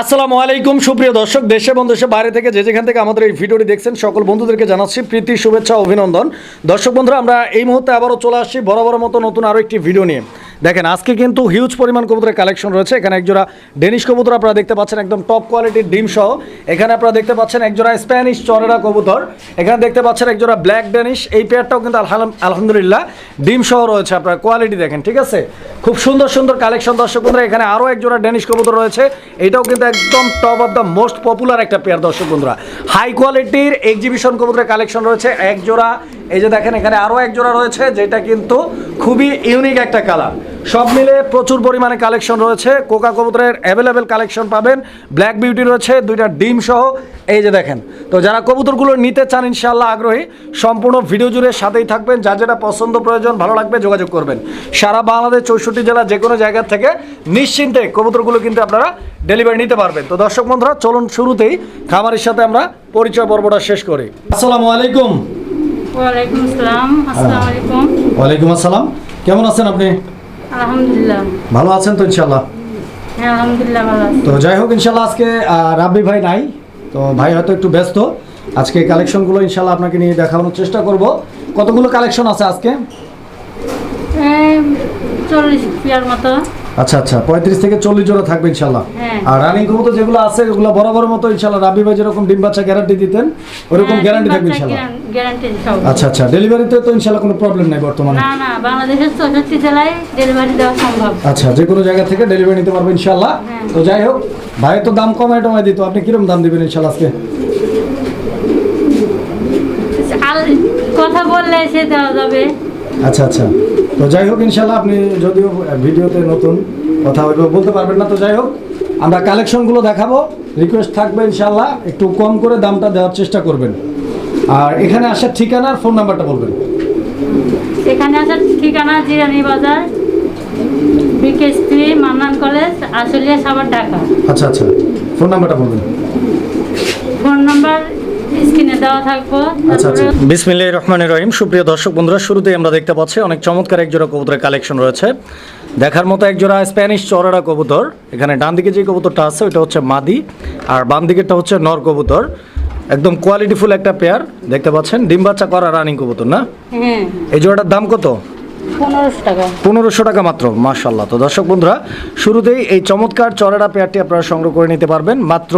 আসসালামু আলাইকুম, সুপ্রিয় দর্শক, দেশে এবং দেশে বাইরে থেকে যে যেখান থেকে আমাদের এই ভিডিওটি দেখছেন, সকল বন্ধুদেরকে জানাচ্ছি প্রীতি, শুভেচ্ছা, অভিনন্দন। দর্শক বন্ধুরা, আমরা এই মুহূর্তে আবারও চলে আসছি বরাবর মতো নতুন আরও একটি ভিডিও নিয়ে। দেখেন, আজকে কিন্তু হিউজ পরিমাণ কবুতরের কালেকশন রয়েছে। এখানে একজোড়া ডেনিশ কবুতর আপনারা দেখতে পাচ্ছেন, একদম টপ কোয়ালিটির ডিম সহ। এখানে আপনারা দেখতে পাচ্ছেন একজোড়া স্প্যানিশ চরেরা কবুতর। এখানে দেখতে পাচ্ছেন একজোড়া ব্ল্যাক ডেনিশ এই পেয়ারটাও কিন্তু আলহাম- আলহামদুলিল্লাহ ডিম সহ রয়েছে আপনার কোয়ালিটি দেখেন, ঠিক আছে? খুব সুন্দর সুন্দর কালেকশন দর্শক বন্ধুরা, এখানে আরও একজোড়া ডেনিশ কবুতর রয়েছে। এটাও কিন্তু একদম top of the most popular একটা পেয়ার দর্শক বন্ধুরা। হাই কোয়ালিটির এক্সিবিশন কবুতরের কালেকশন রয়েছে। এক জোড়া এই যে দেখেন, এখানে আরও এক জোড়া রয়েছে, যেটা কিন্তু খুবই ইউনিক একটা কালার সব মিলে প্রচুর পরিমাণে কালেকশন রয়েছে। কোকা কবুতরের অ্যাভেলেবেল কালেকশন পাবেন। ব্ল্যাক বিউটি রয়েছে, দুইটা ডিম সহ। এই যে দেখেন, তো যারা কবুতরগুলো নিতে চান ইনশাল্লাহ আগ্রহী। সম্পূর্ণ ভিডিও জুড়ে সাথেই থাকবেন। যার যেটা পছন্দ প্রয়োজন, ভালো লাগবে, যোগাযোগ করবেন। সারা বাংলাদেশ চৌষট্টি জেলা যে কোনো জায়গা থেকে নিশ্চিন্তে কবুতরগুলো কিন্তু আপনারা ডেলিভারি নিতে পারবেন। তো দর্শক বন্ধুরা, চলুন শুরুতেই খামারের সাথে আমরা পরিচয় পর্বটা শেষ করি। আসসালামু আলাইকুম। ওয়ালাইকুম আসসালাম আসসালামু আলাইকুম। ওয়ালাইকুম আসসালাম। কেমন আছেন আপনি? আলহামদুলিল্লাহ। ভালো আছেন তো ইনশাল্লাহ হ্যাঁ আলহামদুলিল্লাহ ভালো তো যাই হোক ইনশাল্লাহ আজকে রাব্বি ভাই নাই তো ভাই হয়তো একটু ব্যস্ত। আজকে কালেকশনগুলো ইনশাল্লাহ আপনাকে নিয়ে দেখানোর চেষ্টা করব। কতগুলো কালেকশন আছে আজকে? চল্লিশ পিয়ার মতো। আচ্ছা আচ্ছা পঁয়ত্রিশ থেকে চল্লিশ জোড়া থাকবে ইনশাল্লাহ হ্যাঁ। আর রানিং কবুতর যেগুলো আছে ওগুলো বরাবর মতো ইনশাল্লাহ রাব্বি ভাই যেরকম ডিম বাচ্চা গ্যারান্টি দিতেন ওরকম গ্যারান্টি থাকবে ইনশাল্লাহ আচ্ছা আচ্ছা ডেলিভারিতে তো ইনশাল্লাহ কোনো প্রবলেম নাই বর্তমানে। না না বাংলাদেশের চৌষট্টি জেলায় ডেলিভারি দেওয়া সম্ভব। আচ্ছা যে কোনো জায়গা থেকে ডেলিভারি নিতে পারবেন ইনশাল্লাহ হ্যাঁ। তো যাই হোক ভাই তো দাম কমায় টমায় দিত। আপনি কীরকম দাম দিবেন ইনশাল্লাহ আজকে? কথা বললে সে দেওয়া যাবে। আচ্ছা আচ্ছা। তো যাই হোক ইনশাল্লাহ আপনি যদিও ভিডিওতে নতুন কথা হইব বলতে পারবেন না। তো যাই হোক আমরা কালেকশনগুলো দেখাবো। রিকোয়েস্ট থাকবে ইনশাল্লাহ একটু কম করে দামটা দেওয়ার চেষ্টা করবেন। আর এখানে আসার ঠিকানা আর ফোন নাম্বারটা বলবেন। এখানে আসার ঠিকানা জিরানি বাজার বিকেএসপি মান্নান কলেজ আশুলিয়া সাবার ঢাকা। আচ্ছা আচ্ছা। ফোন নাম্বারটা বলবেন। ফোন নাম্বার স্ক্রিনে দেওয়া থাকব। আচ্ছা আচ্ছা। তারপরে বিসমিল্লাহির রহমানির রহিম। সুপ্রিয় দর্শক বন্ধুরা শুরুতেই আমরা দেখতে পাচ্ছি অনেক চমৎকার এক জোড়া কবুতরের কালেকশন রয়েছে। দেখার মতো এক জোড়া স্প্যানিশ চড়ারা কবুতর। এখানে ডান দিকে যে কবুতরটা আছে ওটা হচ্ছে মাদি আর বাম দিকেরটা হচ্ছে নর কবুতর। একদম কোয়ালিটিফুল একটা পেয়ার দেখতে পাচ্ছেন? ডিম বাচ্চা করা রানিং কবুতর না? হ্যাঁ। এই জোড়াটার দাম কত? পনেরোশো টাকা। মাত্র মার্শাল্লাহ তো দর্শক বন্ধুরা শুরুতেই এই চমৎকার চরেরা পেয়ারটি আপনারা সংগ্রহ করে নিতে পারবেন। মাত্র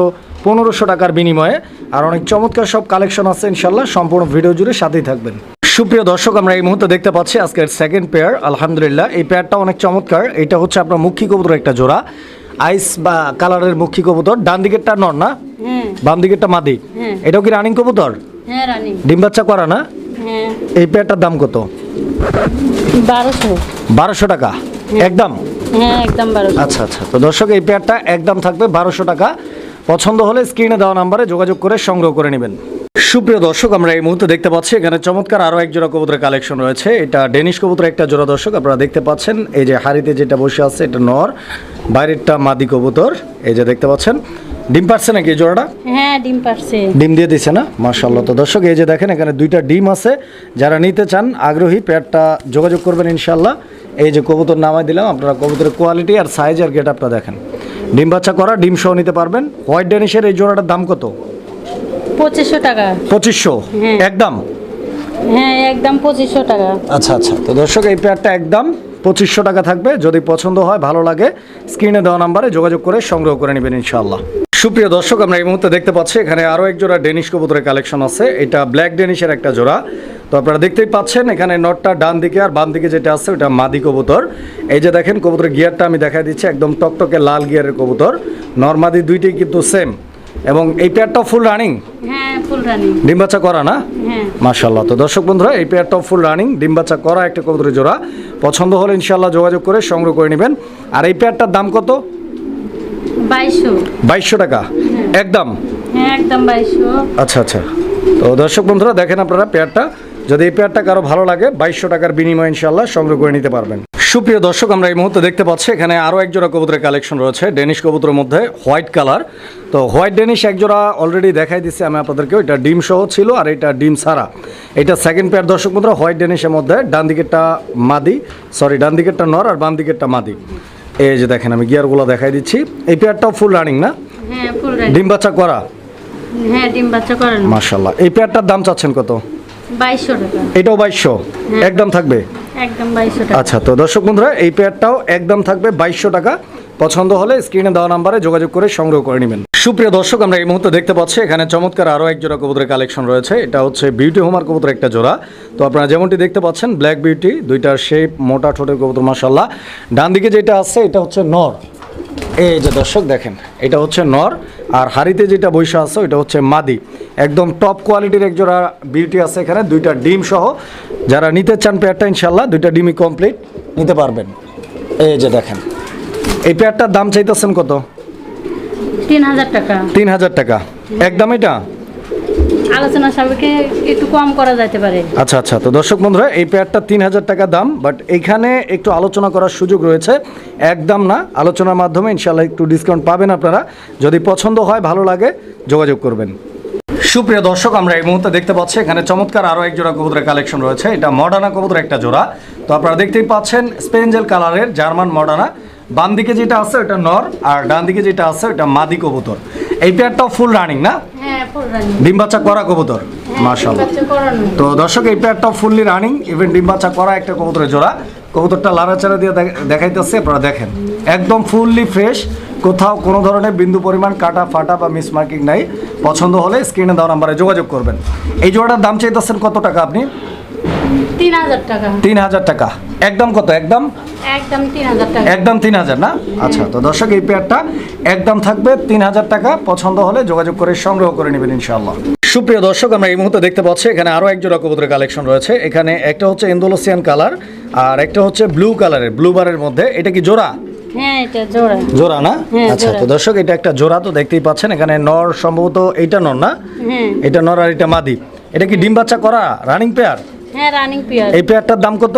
পনেরোশো টাকার বিনিময়ে। আর অনেক চমৎকার সব কালেকশন আছে ইনশাল্লাহ সম্পূর্ণ ভিডিও জুড়ে সাথেই থাকবেন। সুপ্রিয় দর্শক আমরা এই মুহূর্তে দেখতে পাচ্ছি আজকের সেকেন্ড পেয়ার আলহামদুলিল্লাহ। এই পেয়ারটা অনেক চমৎকার। এটা হচ্ছে আপনার মুখী কবুতর একটা জোড়া। আইস বা কালারের মুখী কবুতর। ডান দিকেরটা নর না? বাম দিকেরটা মাদি। এটাও কি রানিং কবুতর? হ্যাঁ ডিম বাচ্চা করা না? হ্যাঁ। এই পেয়ারটার দাম কত? বারোশো। বারোশো টাকা। একদম? হ্যাঁ একদম আচ্ছা আচ্ছা। তো দর্শক এই পেয়ারটা একদম থাকবে বারোশো টাকা। পছন্দ হলে স্ক্রিনে দেওয়া নাম্বারে যোগাযোগ করে সংগ্রহ করে নেবেন। সুপ্রিয় দর্শক আমরা এই মুহূর্তে দেখতে পাচ্ছি এখানে চমৎকার আরও এক জোড়া কবুতরের কালেকশন রয়েছে। এটা ডেনিশ কবুতর একটা জোড়া দর্শক আপনারা দেখতে পাচ্ছেন এই যে হাড়িতে যেটা বসে আছে এটা নর বাইরেরটা মাদি কবুতর এই যে দেখতে পাচ্ছেন। ডিম পারছে নাকি এই জোড়াটা? হ্যাঁ ডিম পারছে। ডিম দিয়ে দিছে না? মার্শাল্লাহ তো দর্শক এই যে দেখেন এখানে দুইটা ডিম আছে। যারা নিতে চান আগ্রহী পেয়ারটা যোগাযোগ করবেন ইনশাল্লাহ এই যে কবুতর নামাই দিলাম আপনারা কবুতরের কোয়ালিটি আর সাইজ আর গেট আপটা দেখেন। ডিম বাচ্চা করা ডিম সহ নিতে পারবেন। হোয়াইট ডেনিশের এই জোড়াটার দাম কত? পঁচিশশো টাকা। পঁচিশশো? হ্যাঁ। একদম? হ্যাঁ একদম পঁচিশশো টাকা। আচ্ছা আচ্ছা। তো দর্শক এই পেয়ারটা একদম পঁচিশশো টাকা থাকবে। যদি পছন্দ হয় ভালো লাগে স্ক্রিনে দেওয়া নাম্বারে যোগাযোগ করে সংগ্রহ করে নেবেন ইনশাল্লাহ সুপ্রিয় দর্শক আমরা এই মুহূর্তে দেখতে পাচ্ছি এখানে আরও এক জোড়া ডেনিশ কবুতরের কালেকশন আছে। এটা ব্ল্যাক ডেনিশের একটা জোড়া। তো আপনারা দেখতেই পাচ্ছেন এখানে নটটা ডান দিকে আর বাম দিকে যেটা আছে ওটা মাদি কবুতর। এই যে দেখেন কবুতরের গিয়ারটা আমি দেখাই দিচ্ছি একদম টকটকে লাল গিয়ারের কবুতর। নর্মাদি দুইটাই কিন্তু সেম এবং এই পেয়ারটাও ফুল রানিং হ্যাঁ ডিম বাচ্চা করা না? হ্যাঁ। মাশাল্লাহ তো দর্শক বন্ধুরা এই পেয়ারটাও ফুল রানিং ডিম বাচ্চা করা একটা কবুতরের জোড়া। পছন্দ হলে ইনশাল্লাহ যোগাযোগ করে সংগ্রহ করে নেবেন। আর এই পেয়ারটার দাম কত? বাইশশো। টাকা। একদম? হ্যাঁ একদম বাইশশো। আচ্ছা আচ্ছা। তো দর্শক বন্ধুরা দেখেন আপনারা পেয়ারটা যদি এই পেয়ারটা কারও ভালো লাগে বাইশশো টাকার বিনিময়ে ইনশাল্লাহ সংগ্রহ করে নিতে পারবেন। সুপ্রিয় দর্শক আমরা এই মুহূর্তে দেখতে পাচ্ছি এখানে আরও একজোড়া কবুতরের কালেকশন রয়েছে ডেনিশ কবুতরের মধ্যে হোয়াইট কালার তো হোয়াইট ডেনিশ একজোড়া অলরেডি দেখাই দিচ্ছি আমি আপনাদেরকে এটা ডিম সহ ছিল আর এটা ডিম ছাড়া। এটা সেকেন্ড পেয়ার দর্শক বন্ধুরা হোয়াইট ডেনিশের মধ্যে ডান দিকেরটা মাদি সরি ডান দিকেরটা নর আর বাম দিকেরটা মাদি। এই যে দেখেন আমি গিয়ারগুলো দেখাই দিচ্ছি। এই পেয়ারটাও ফুল রানিং না? হ্যাঁ ডিম বাচ্চা করা? হ্যাঁ ডিম বাচ্চা করেন মাশাল্লাহ এই পেয়ারটার দাম চাচ্ছেন কত? বাইশশো টাকা। এটাও বাইশশো? হ্যাঁ। একদম থাকবে? একদম বাইশশো টাকা। আচ্ছা তো দর্শক বন্ধুরা এই পেয়ারটাও একদম থাকবে বাইশশো টাকা। পছন্দ হলে স্ক্রিনে দেওয়া নাম্বারে যোগাযোগ করে সংগ্রহ করে নেবেন। সুপ্রিয় দর্শক আমরা এই মুহূর্তে দেখতে পাচ্ছি এখানে চমৎকার আরও এক জোড়া কবুতরের কালেকশন রয়েছে। এটা হচ্ছে বিউটি হোমার কবুতর একটা জোড়া। তো আপনারা যেমনটি দেখতে পাচ্ছেন ব্ল্যাক বিউটি দুইটার শেপ মোটা ঠোঁটের কবুতর মাসাল্লাহ ডান দিকে যেটা আছে এটা হচ্ছে নর এই যে দর্শক দেখেন এটা হচ্ছে নর আর হাড়িতে যেটা বৈশা আছে ওইটা হচ্ছে মাদি। একদম টপ কোয়ালিটির এক জোড়া বিউটি আছে এখানে দুইটা ডিম সহ। যারা নিতে চান পেয়ারটা ইনশাল্লাহ দুইটা ডিমই কমপ্লিট নিতে পারবেন। এই যে দেখেন এই পেয়ারটার দাম চাইতেছেন কত? তিন হাজার টাকা। তিন হাজার টাকা। একদম এটা? আলোচনা সাপেক্ষে একটু কম করা যাইতে পারে। আচ্ছা আচ্ছা। তো দর্শক বন্ধুরা, এই পেয়ারটা তিন হাজার টাকা দাম বাট এখানে একটু আলোচনা করার সুযোগ রয়েছে। একদম না, আলোচনার মাধ্যমে ইনশাল্লাহ একটু ডিসকাউন্ট পাবেন আপনারা। যদি পছন্দ হয়, ভালো লাগে, যোগাযোগ করবেন। সুপ্রিয় দর্শক, আমরা এই মুহূর্তে দেখতে পাচ্ছি, এখানে চমৎকার আরও এক জোড়া কবুতরের কালেকশন রয়েছে। এটা মডার্না কবুতর একটা জোড়া। তো আপনারা দেখতেই পাচ্ছেন স্পেঞ্জেল কালারের জার্মান মডার্না। বাম দিকে যেটা আছে ওটা নর আর ডান দিকে যেটা আছে ওটা মাদি কবুতর। এই পেয়ারটাও ফুল রানিং না? হ্যাঁ ডিম বাচ্চা করা কবুতর মার্শাল্লাহ তো দর্শক এই পেয়ারটা ফুললি রানিং ইভেন ডিম বাচ্চা করা একটা কবুতরের জোড়া। কবুতরটা লাড়াচাড়া দিয়ে দেখাইতেছে আপনারা দেখেন। একদম ফুললি ফ্রেশ কোথাও কোনো ধরনের বিন্দু পরিমাণ কাটা ফাটা বা মিস মার্কিং নাই। পছন্দ হলে স্ক্রিনে দেওয়া নাম্বারে যোগাযোগ করবেন। এই জোড়াটার দাম চাইতেছেন কত টাকা আপনি? তিন হাজার টাকা। তিন হাজার টাকা। একদম কত? একদম একদম তিন হাজার না? আচ্ছা তো দর্শক এই পেয়ারটা একদম থাকবে তিন হাজার টাকা। পছন্দ হলে যোগাযোগ করে সংগ্রহ করে নেবেন ইনশাআল্লাহ। সুপ্রিয় দর্শক আমরা এই মুহূর্তে দেখতে পাচ্ছি এখানে আরও এক জোড়া কবুতরের কালেকশন রয়েছে। এখানে একটা হচ্ছে ইন্দোলসিয়ান কালার আর একটা হচ্ছে ব্লু কালারের ব্লু বারের মধ্যে। এটা কি জোড়া? হ্যাঁ জোড়া। না? হ্যাঁ, আচ্ছা তো দর্শক এটা একটা জোড়া তো দেখতেই পাচ্ছেন। এখানে নর সম্ভবত এইটা নর না? হ্যাঁ। এটা নর আর এটা মাদি। এটা কি ডিম বাচ্চা করা? রানিং পেয়ার হ্যাঁ রানিং পিয়ার এই পেয়ারটার দাম কত?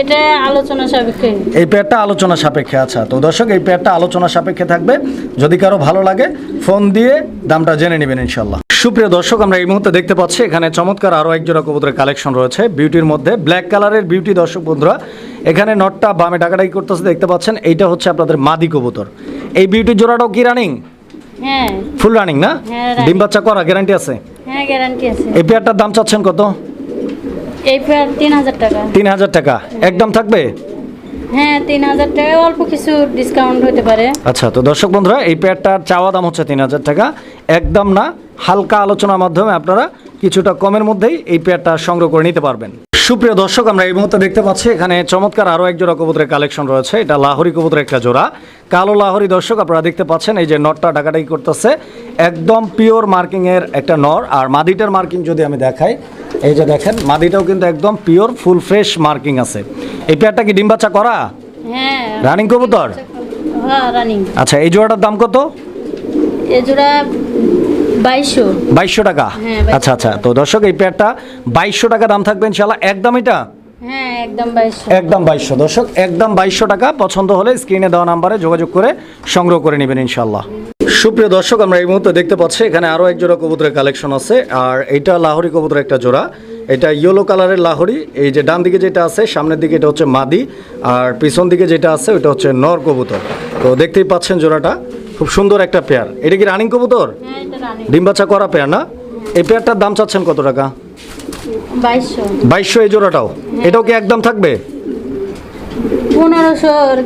এটা আলোচনা সাপেক্ষে। এই পেয়ারটা আলোচনা সাপেক্ষে আচ্ছা। তো দর্শক এই পেয়ারটা আলোচনা সাপেক্ষে থাকবে। যদি কারও ভালো লাগে ফোন দিয়ে দামটা জেনে নেবেন ইনশাল্লাহ সুপ্রিয় দর্শক আমরা এই মুহূর্তে দেখতে পাচ্ছি এখানে চমৎকার আরও এক জোড়া কবুতরের কালেকশন রয়েছে। বিউটির মধ্যে ব্ল্যাক কালারের বিউটি দর্শক বন্ধুরা। এখানে নটটা বামে ডাকাডাকি করতেছে দেখতে পাচ্ছেন। এইটা হচ্ছে আপনাদের মাদি কবুতর। এই বিউটির জোড়াটাও কি রানিং ফুল রানিং না? হ্যাঁ, ডিম বাচ্চা করা গ্যারান্টি আছে? গ্যারান্টি আছে। এই পেয়ারটার দাম চাচ্ছেন কত? এই পেয়ার তিন হাজার টাকা। তিন হাজার টাকা। একদম থাকবে? হ্যাঁ তিন হাজার টাকা অল্প কিছু ডিসকাউন্ট হতে পারে। আচ্ছা তো দর্শক বন্ধুরা এই পেয়ারটার চাওয়া দাম হচ্ছে তিন হাজার টাকা। একদম না হালকা আলোচনার মাধ্যমে আপনারা কিছুটা কমের মধ্যেই এই পেয়ারটা সংগ্রহ করে নিতে পারবেন। সুপ্রিয় দর্শক আমরা এই মুহূর্তে দেখতে পাচ্ছি এখানে চমৎকার আরও এক জোড়া কবুতরের কালেকশন রয়েছে। এটা লাহোরি কবুতরের একটা জোড়া। কালো লাহোরি দর্শক আপনারা দেখতে পাচ্ছেন এই যে নটটা ডাকাডাকি করতেছে। একদম পিওর মার্কিংয়ের একটা নর। আর মাদিটার মার্কিং যদি আমি দেখাই এই যে দেখেন মাদিটাও কিন্তু একদম পিওর ফুল ফ্রেশ মার্কিং আছে। এই পেয়ারটা কি ডিম বাচ্চা করা? হ্যাঁ। রানিং কবুতর? হ্যাঁ আচ্ছা এই জোড়াটার দাম কত? এ জোড়া বাইশশো। টাকা? হ্যাঁ, 2200 আচ্ছা আচ্ছা। তো দর্শক এই পেয়ারটা বাইশশো টাকা দাম থাকবে ইনশাল্লাহ একদম এটা? হ্যাঁ একদম বাইশশো। একদম বাইশশো। দর্শক একদম বাইশশো টাকা। পছন্দ হলে স্ক্রিনে দেওয়া নাম্বারে যোগাযোগ করে সংগ্রহ করে নেবেন ইনশাল্লাহ সুপ্রিয় দর্শক আমরা এই মুহূর্তে দেখতে পাচ্ছি এখানে আরও এক জোড়া কবুতরের কালেকশন আছে। আর এটা লাহোরি কবুতরের একটা জোড়া। এটা ইয়েলো কালারের লাহোরি। এই যে ডান দিকে যেটা আছে সামনের দিকে এটা হচ্ছে মাদি। আর পিছন দিকে যেটা আছে ওটা হচ্ছে নর কবুতর। তো দেখতেই পাচ্ছেন জোড়াটা। খুব সুন্দর একটা পেয়ার। এটা কি রানিং কবুতর? হ্যাঁ ডিম বাচ্চা করা পেয়ার না? এই পেয়ারটার দাম চাচ্ছেন কত টাকা? বাইশশো। বাইশশো এই জোড়াটাও। এটাও কি একদম থাকবে?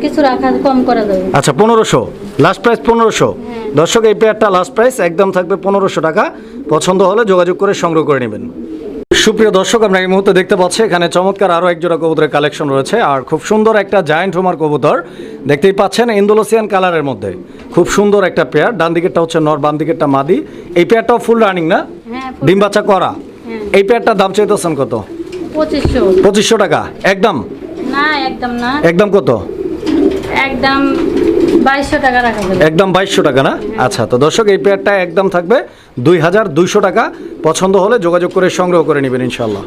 কিছু রাখা কম করা যাবে। আচ্ছা পনেরোশো। লাস্ট প্রাইস পনেরোশো। দর্শক এই পেয়ারটা লাস্ট প্রাইস একদম থাকবে পনেরোশো টাকা। পছন্দ হলে যোগাযোগ করে সংগ্রহ করে নেবেন। সুপ্রিয় দর্শক আমরা এই মুহূর্তে দেখতে পাচ্ছি এখানে চমৎকার আরও একজোড়া কবুতরের কালেকশন রয়েছে আর খুব সুন্দর একটা জায়ান্ট হোমার কবুতর দেখতেই পাচ্ছেন ইন্দোলোসিয়ান কালারের মধ্যে। খুব সুন্দর একটা পেয়ার ডান দিকেরটা হচ্ছে নর বাম দিকেরটা মাদি। এই পেয়ারটাও ফুল রানিং না? হ্যাঁ ডিম বাচ্চা করা? হ্যাঁ। এই পেয়ারটার দাম চাইতেছেন কত? পঁচিশশো। টাকা। একদম? একদম কত? একদম বাইশশো টাকা রাখা যাবে। একদম বাইশশো টাকা না? আচ্ছা তো দর্শক এই পেয়ারটা একদম থাকবে। দুই হাজার দুইশো টাকা। পছন্দ হলে যোগাযোগ করে সংগ্রহ করে নেবেন ইনশাল্লাহ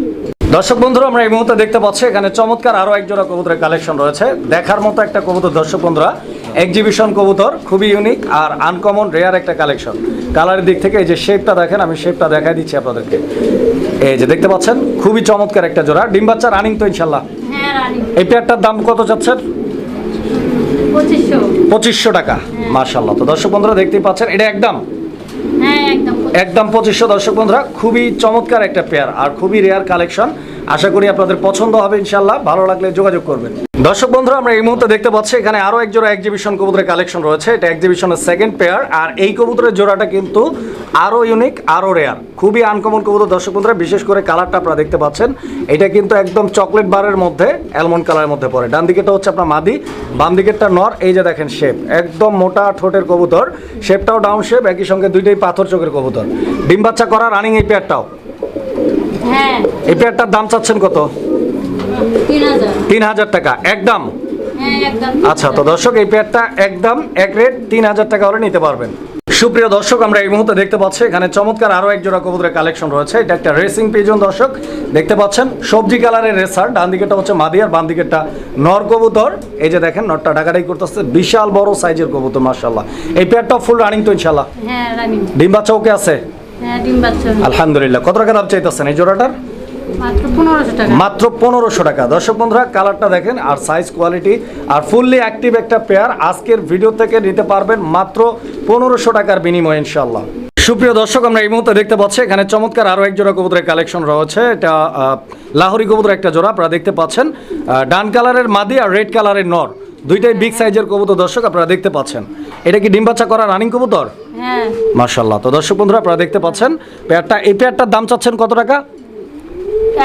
দর্শক বন্ধুরা আমরা এই মুহূর্তে দেখতে পাচ্ছি এখানে চমৎকার আরও এক জোড়া কবুতরের কালেকশন রয়েছে। দেখার মতো একটা কবুতর দর্শক বন্ধুরা এক্সিবিশন কবুতর খুবই ইউনিক আর আনকমন রেয়ার একটা কালেকশন। কালারের দিক থেকে এই যে শেপটা দেখেন আমি শেপটা দেখাই দিচ্ছি আপনাদেরকে। এই যে দেখতে পাচ্ছেন খুবই চমৎকার একটা জোড়া। ডিম বাচ্চা রানিং তো ইনশাল্লাহ হ্যাঁ এই পেয়ারটার দাম কত চাচ্ছেন পঁচিশশো। পঁচিশশো টাকা। মার্শাল্লাহ তো দর্শক বন্ধুরা দেখতেই পাচ্ছেন এটা একদম? হ্যাঁ একদম। একদম পঁচিশশো দর্শক বন্ধুরা খুবই চমৎকার একটা পেয়ার আর খুবই রেয়ার কালেকশন আশা করি আপনাদের পছন্দ হবে ইনশাল্লাহ ভালো লাগলে যোগাযোগ করবেন। দর্শক বন্ধুরা, আমরা এই মুহূর্তে দেখতে পাচ্ছি, এখানে আরও এক জোড়া এক্সিবিশন কবুতরের কালেকশন রয়েছে। এটা এক্সিবিশনের সেকেন্ড পেয়ার আর এই কবুতরের জোড়াটা কিন্তু আরও ইউনিক আরও রেয়ার খুবই আনকমন কবুতর, দর্শক বন্ধুরা, বিশেষ করে কালারটা আপনারা দেখতে পাচ্ছেন। এটা কিন্তু একদম চকলেট বারের মধ্যে অ্যালমন্ড কালারের মধ্যে পড়ে। ডান দিকেটা হচ্ছে আপনার মাদি, বাম দিকেরটা নর, এই যে দেখেন শেপ একদম মোটা ঠোঁটের কবুতর শেপটাও ডাউন শেপ একই সঙ্গে দুইটাই পাথর চোখের কবুতর। ডিম বাচ্চা করা রানিং এই পেয়ারটাও এই পেয়ারটার দাম চাচ্ছেন কত? তিন হাজার। টাকা। একদম হ্যাঁ আচ্ছা তো দর্শক এই পেয়ারটা একদম এক রেট তিন হাজার টাকা হলে নিতে পারবেন। সুপ্রিয় দর্শক আমরা এই মুহূর্তে দেখতে পাচ্ছি এখানে চমৎকার আরও এক জোড়া কবুতরের কালেকশন রয়েছে। এটা একটা রেসিং পিজন দর্শক। দেখতে পাচ্ছেন সবজি কালারের রেসার ডান দিকেটা হচ্ছে মাদিয়ার বাম দিকেরটা নর কবুতর। এই যে দেখেন নরটা ডাকাডাই করতেছে বিশাল বড় সাইজের কবুতর মার্শাল্লাহ এই পেয়ারটা ফুল রানিং তো ইনশাল্লাহ হ্যাঁ রানিং ডিম বাচ্চা ওকে আছে? হ্যাঁ আলহামদুলিল্লাহ। কত টাকা দাম চাইতেছেন এই জোড়াটার? মাত্র পনেরোশো টাকা। দর্শক বন্ধুরা কালারটা দেখেন আর সাইজ কোয়ালিটি আর ফুললি অ্যাক্টিভ একটা পেয়ার আজকের ভিডিও থেকে নিতে পারবেন মাত্র পনেরোশো টাকার বিনিময়ে ইনশাল্লাহ সুপ্রিয় দর্শক আমরা এই মুহূর্তে দেখতে পাচ্ছি এখানে চমৎকার আরও এক জোড়া কবুতরের কালেকশন রয়েছে। এটা লাহোরি কবুতর একটা জোড়া আপনারা দেখতে পাচ্ছেন। ডান কালারের মাদি আর রেড কালারের নর। দুইটাই বিগ সাইজের কবুতর দর্শক আপনারা দেখতে পাচ্ছেন। এটা কি ডিম বাচ্চা করা রানিং কবুতর? হ্যাঁ। মার্শাল্লাহ তো দর্শক বন্ধুরা আপনারা দেখতে পাচ্ছেন পেয়ারটা এই পেয়ারটার দাম চাচ্ছেন কত টাকা?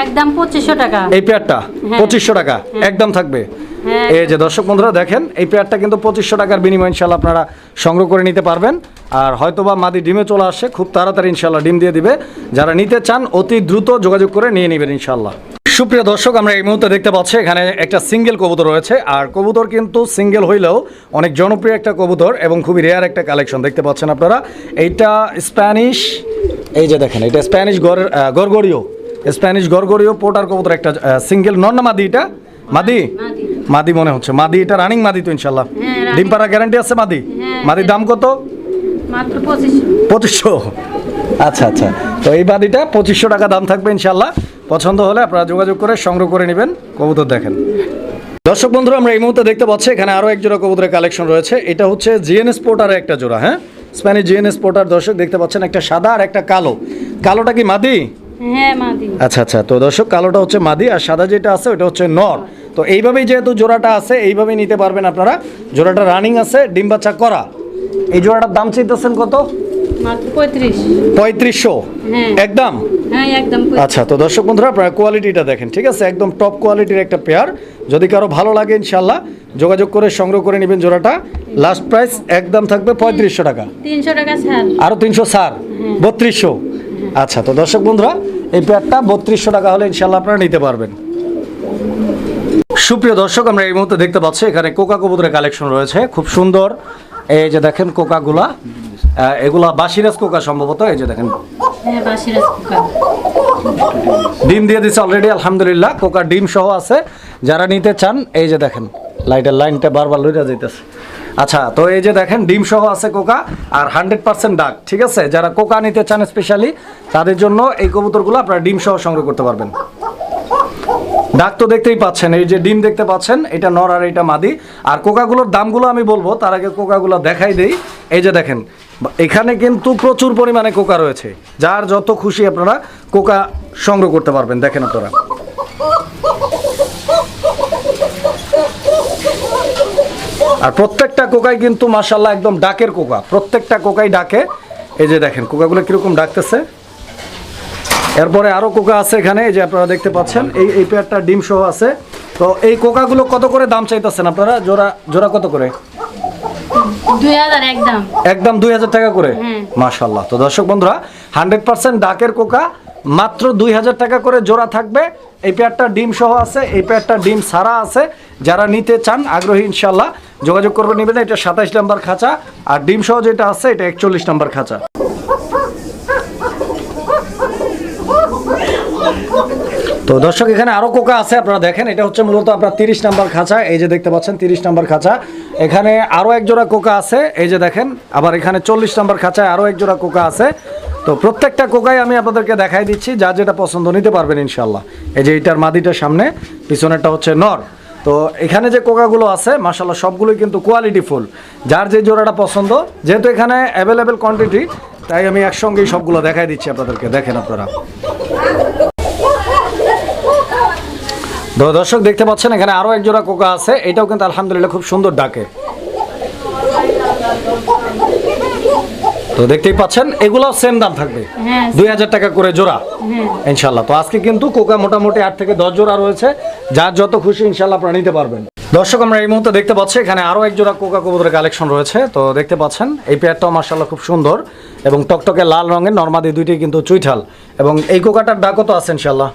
একদম পঁচিশশো টাকা। এই পেয়ারটা হ্যাঁ। পঁচিশশো টাকা একদম থাকবে। হ্যাঁ। এই যে দর্শক বন্ধুরা দেখেন এই পেয়ারটা কিন্তু পঁচিশশো টাকার বিনিময়ে ইনশাল্লাহ আপনারা সংগ্রহ করে নিতে পারবেন। আর হয়তোবা মাদি ডিমে চলে আসে খুব তাড়াতাড়ি ইনশাল্লাহ ডিম দিয়ে দিবে। যারা নিতে চান অতি দ্রুত যোগাযোগ করে নিয়ে নেবেন ইনশাল্লাহ সুপ্রিয় দর্শক আমরা এই মুহূর্তে দেখতে পাচ্ছি এখানে একটা সিঙ্গেল কবুতর রয়েছে। আর কবুতর কিন্তু সিঙ্গেল হইলেও অনেক জনপ্রিয় একটা কবুতর এবং খুবই রেয়ার একটা কালেকশন দেখতে পাচ্ছেন আপনারা এইটা স্প্যানিশ এই যে দেখেন এটা স্প্যানিশ গর গরগরিও স্প্যানিশ গরগরিও পোটার কবুতর একটা সিঙ্গেল। নন না মাদি এটা? মাদি? মাদি। মাদি মনে হচ্ছে। মাদি এটা রানিং মাদি তো ইনশাল্লাহ হ্যাঁ, ডিম পাড়া গ্যারান্টি আছে মাদি? হ্যাঁ। মাদির দাম কত? পঁচিশশো। পঁচিশশো। আচ্ছা আচ্ছা। তো এই বাদিটা পঁচিশশো টাকা দাম থাকবে ইনশাল্লাহ পছন্দ হলে আপনারা যোগাযোগ করে সংগ্রহ করে নেবেন। কবুতর দেখেন। দর্শক বন্ধুরা আমরা এই মুহূর্তে দেখতে পাচ্ছি এখানে আরও এক জোড়া কবুতরের কালেকশন রয়েছে। এটা হচ্ছে জিএনএস পোর্টারের একটা জোড়া হ্যাঁ? স্প্যানিশ জিএনএস পোর্টার দর্শক দেখতে পাচ্ছেন একটা সাদা আর একটা কালো। কালোটা কি মাদি? হ্যাঁ আচ্ছা আচ্ছা। তো দর্শক কালোটা হচ্ছে মাদি আর সাদা যেটা আছে ওটা হচ্ছে নর। তো এইভাবেই যেহেতু জোড়াটা আছে এইভাবেই নিতে পারবেন আপনারা। জোড়াটা রানিং আছে ডিম বাচ্চা করা। এই জোড়াটার দাম চাইতেছেন কত? পঁয়ত্রিশশো? হ্যাঁ। একদম? হ্যাঁ আচ্ছা তো দর্শক বন্ধুরা আপনারা কোয়ালিটিটা দেখেন ঠিক আছে? একদম টপ কোয়ালিটির একটা পেয়ার যদি কারও ভালো লাগে ইনশাল্লাহ যোগাযোগ করে সংগ্রহ করে নেবেন জোড়াটা। লাস্ট প্রাইস একদম থাকবে পঁয়ত্রিশশো টাকা। তিনশো টাকা আরও তিনশো সার বত্রিশশো? আচ্ছা তো দর্শক বন্ধুরা এই পেয়ারটা বত্রিশশো টাকা হলে ইনশাল্লাহ আপনারা নিতে পারবেন। সুপ্রিয় দর্শক আমরা এই মুহূর্তে দেখতে পাচ্ছি এখানে কোকা কবুতরের কালেকশন রয়েছে। খুব সুন্দর। এই যে দেখেন কোকাগুলা। এগুলা বাসিরাজ কোকা সম্ভবত এই যে দেখেন। হ্যাঁ ডিম দিয়ে দিচ্ছে অলরেডি আলহামদুলিল্লাহ কোকা ডিম সহ আছে। যারা নিতে চান এই যে দেখেন লাইটের লাইনটা বারবার লইরা যাইতেছে। আচ্ছা তো এই যে দেখেন ডিম সহ আছে কোকা আর হান্ড্রেড পার্সেন্ট ডাক ঠিক আছে? যারা কোকা নিতে চান স্পেশালি তাদের জন্য এই কবুতরগুলো আপনারা ডিম সহ সংগ্রহ করতে পারবেন। ডাক তো দেখতেই পাচ্ছেন, এই যে ডিম দেখতে পাচ্ছেন, এটা নর আর এটা মাদি। আর কোকাগুলোর দামগুলো আমি বলব, তার আগে কোকাগুলো দেখাই দেই। এই যে দেখেন, এখানে কিন্তু প্রচুর পরিমাণে কোকা রয়েছে। যার যত খুশি আপনারা কোকা সংগ্রহ করতে পারবেন, দেখেন আপনারা। আর প্রত্যেকটা কোকাই কিন্তু মাসাল্লাহ একদম ডাকের কোকা, প্রত্যেকটা কোকাই ডাকে। এই যে দেখেন, কোকাগুলো কীরকম ডাকতেছে। এরপরে আরও কোকা আছে এখানে এই যে আপনারা দেখতে পাচ্ছেন এই এই পেয়ারটা ডিম সহ আছে। তো এই কোকাগুলো কত করে দাম চাইতেছেন আপনারা? জোড়া জোড়া কত করে? একদম। দুই হাজার টাকা করে। মাশাল্লাহ তো দর্শক বন্ধুরা হান্ড্রেড পার্সেন্ট ডাকের কোকা মাত্র দুই হাজার টাকা করে জোড়া থাকবে। এই পেয়ারটা ডিম সহ আছে এই পেয়ারটা ডিম সারা আছে। যারা নিতে চান আগ্রহী ইনশাল্লাহ যোগাযোগ করবে নেবেন এটা সাতাইশ নাম্বার খাঁচা আর ডিম সহ যেটা আছে এটা একচল্লিশ নাম্বার খাঁচা। তো দর্শক, এখানে আরও কোকা আছে, আপনারা দেখেন, এটা হচ্ছে মূলত আপনার তিরিশ নাম্বার খাঁচা, এই যে দেখতে পাচ্ছেন, তিরিশ নাম্বার খাঁচা। এখানে আরও এক জোড়া কোকা আছে, এই যে দেখেন, আবার এখানে চল্লিশ নাম্বার খাঁচায় আরও এক জোড়া কোকা আছে। তো প্রত্যেকটা কোকাই আমি আপনাদেরকে দেখাই দিচ্ছি, যা যেটা পছন্দ নিতে পারবেন ইনশাল্লাহ এই যে এইটার মাদিটার সামনে, পিছনেরটা হচ্ছে নর। তো এখানে যে কোকাগুলো আছে মাসাল্লাহ সবগুলোই কিন্তু কোয়ালিটি ফুল। যার যে জোড়াটা পছন্দ, যেহেতু এখানে অ্যাভেলেবেল কোয়ান্টিটি তাই আমি একসঙ্গেই সবগুলো দেখাই দিচ্ছি আপনাদেরকে, দেখেন আপনারা। দর্শক দেখতে পাচ্ছেন এখানে আরও এক জোড়া কোকা আছে। এটাও কিন্তু আলহামদুলিল্লাহ খুব সুন্দর ডাকে। তো দেখতেই পাচ্ছেন এগুলো সেম দাম থাকবে। হ্যাঁ দুই হাজার টাকা করে জোড়া। হ্যাঁ। ইনশাল্লাহ তো আজকে কিন্তু কোকা মোটামুটি আট থেকে দশ জোড়া রয়েছে। যার যত খুশি ইনশাল্লাহ আপনারা নিতে পারবেন। দর্শক আমরা এই মুহূর্তে দেখতে পাচ্ছি এখানে আরও এক জোড়া কোকা কবুতরের কালেকশন রয়েছে। তো দেখতে পাচ্ছেন এই পেয়ারটাও মার্শাল্লাহ খুব সুন্দর এবং টকটকে লাল রঙের নর্মাদি দুইটি কিন্তু চুইঠাল। এবং এই কোকাটার ডাকও তো আছে ইনশাল্লাহ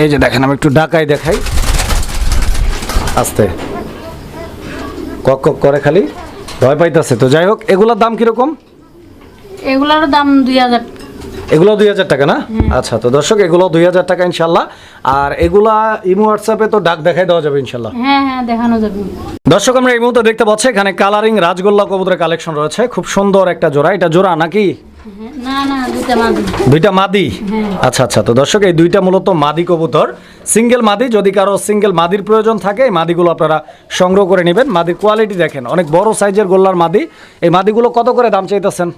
এই যে দেখেন, আমি একটু ডাকাই দেখাই। আস্তে। কক কক করে খালি। ভয় পাইতেছে তো। যাই হোক, এগুলোর দাম কীরকম? এগুলোর দাম দুই হাজার এগুলো দুই হাজার টাকা না? আচ্ছা তো দর্শক এগুলো দুই হাজার টাকা ইনশাল্লাহ। আর এগুলা ইমো হোয়াটসঅ্যাপে তো ডাক দেখাই দেওয়া যাবে ইনশাল্লাহ। হ্যাঁ হ্যাঁ দেখানো যাবে। দর্শক আমরা এই মুহূর্তে দেখতে পাচ্ছি এখানে কালারিং রাজগোল্লা কবুতরের কালেকশন রয়েছে। খুব সুন্দর একটা জোড়া। এটা জোড়া নাকি? হ্যাঁ, দুইটা দুইটা মাদি? আচ্ছা আচ্ছা তো দর্শক এই দুইটা মূলত মাদি কবুতর। সিঙ্গেল মাদি যদি কারও সিঙ্গেল মাদির প্রয়োজন থাকে এই মাদিগুলো আপনারা সংগ্রহ করে নেবেন। মাদির কোয়ালিটি দেখেন অনেক বড় সাইজের গোল্লার মাদি। এই মাদিগুলো কত করে দাম চাইতেছেন?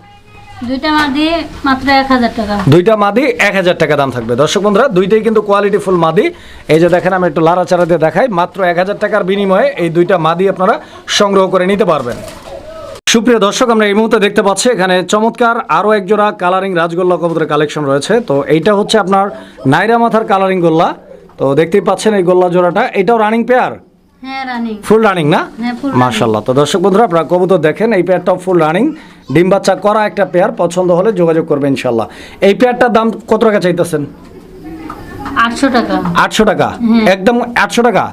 দুইটা মাদি মাত্র এক হাজার টাকা। দুইটা মাদি এক হাজার টাকা দাম থাকবে। দর্শক বন্ধুরা দুইটাই কিন্তু কোয়ালিটি ফুল মাদি। এই যে দেখেন আমি একটু লাড়াচাড়া দিয়ে দেখাই। মাত্র এক হাজার টাকার বিনিময়ে এই দুইটা মাদি আপনারা সংগ্রহ করে নিতে পারবেন। সুপ্রিয় দর্শক আমরা এই মুহূর্তে দেখতে পাচ্ছি এখানে চমৎকার আরও এক জোড়া কালারিং রাজগোল্লা কবুতরের কালেকশন রয়েছে। তো এইটা হচ্ছে আপনার নাইরা মাথার কালারিং গোল্লা। তো দেখতেই পাচ্ছেন এই গোল্লা জোড়াটা। এটাও রানিং পেয়ার ফুল রানিং না? হ্যাঁ, মার্শাল্লাহ তো দর্শক বন্ধুরা আপনারা কবুতর দেখেন এই পেয়ারটাও ফুল রানিং ডিম বাচ্চা করা একটা পেয়ার পছন্দ হলে যোগাযোগ করবেন ইনশাল্লাহ এই পেয়ারটার দাম কত টাকা চাইতেছেন? আটশো টাকা। আটশো টাকা? একদম আটশো টাকা?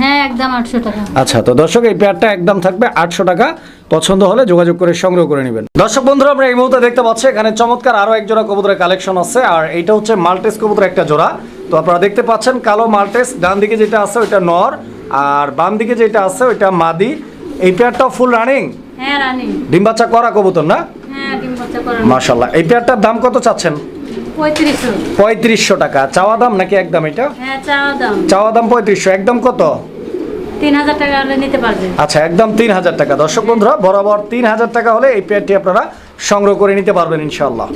হ্যাঁ একদম আটশো টাকা। আচ্ছা তো দর্শক এই পেয়ারটা একদম থাকবে আটশো টাকা। পছন্দ হলে যোগাযোগ করে সংগ্রহ করে নেবেন। দর্শক বন্ধুরা আমরা এই মুহূর্তে দেখতে পাচ্ছি এখানে চমৎকার আরও এক জোড়া কবুতরের কালেকশন আছে। আর এটা হচ্ছে মাল্টেস কবুতরের একটা জোড়া। তো আপনারা দেখতে পাচ্ছেন কালো মাল্টেস ডান দিকে যেটা আছে ওইটা নর আর বাম দিকে যেটা আছে ওইটা মাদি। এই পেয়ারটাও ফুল রানিং হ্যাঁ রানী। ডিম বাচ্চা করা কবুতর না? হ্যাঁ ডিম বাচ্চা করা মাশাল্লাহ এই পেয়ারটার দাম কত চাচ্ছেন? পঁয়ত্রিশশো। টাকা। চাওয়া দাম নাকি একদম এটা? হ্যাঁ চাওয়া দাম। চাওয়া দাম পঁয়ত্রিশশো। একদম কত? আচ্ছা একদম তিন হাজার টাকা। দর্শক বন্ধুরা বরাবর তিন হাজার টাকা হলে এই পেয়ারটি আপনারা সংগ্রহ করে নিতে পারবেন ইনশাল্লাহ